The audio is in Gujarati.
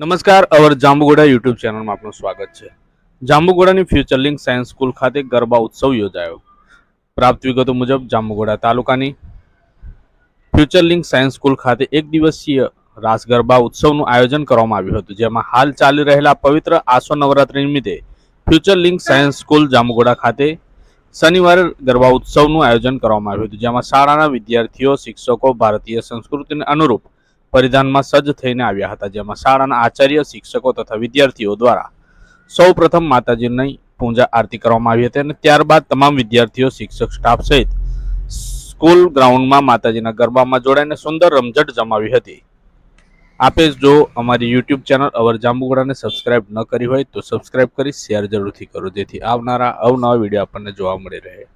નમસ્કાર, અવર જાંબુગોડા યુટ્યુબ ચેનલમાં આપનું સ્વાગત છે. જાંબુગોડાની ફ્યુચર લિંક સાયન્સ સ્કૂલ ખાતે ગરબા ઉત્સવ યોજાયો. પ્રાપ્ત વિગતો મુજબ, જાંબુગોડા તાલુકાની ફ્યુચર લિંક સાયન્સ સ્કૂલ ખાતે એક દિવસીય રાસ ગરબા ઉત્સવનું આયોજન કરવામાં આવ્યું હતું, જેમાં હાલ ચાલી રહેલા પવિત્ર આસો નવરાત્રી નિમિત્તે future link science school Jambughoda ખાતે શનિવારે ગરબા ઉત્સવનું આયોજન કરવામાં આવ્યું હતું, જેમાં શાળાના વિદ્યાર્થીઓ, શિક્ષકો, ભારતીય સંસ્કૃતિને અનુરૂપ પરિધાનમાં સજ્જ થઈને આવ્યા હતા, જેમાં શાળાના આચાર્ય, શિક્ષકો તથા વિદ્યાર્થીઓ દ્વારા સૌ પ્રથમ માતાજીની પૂજા આરતી કરવામાં આવી હતી અને ત્યારબાદ તમામ વિદ્યાર્થીઓ, શિક્ષક, સ્ટાફ સહિત સ્કૂલ ગ્રાઉન્ડમાં માતાજીના ગરબામાં જોડાઈને સુંદર રમઝટ જમાવી હતી. આપે જો અમારી યુટ્યુબ ચેનલ અવર જાંબુગોડાને સબસ્ક્રાઇબ ન કરી હોય તો સબસ્ક્રાઇબ કરી શેર જરૂરથી કરો, જેથી આવનારા અવનવા વીડિયો આપણને જોવા મળી રહે.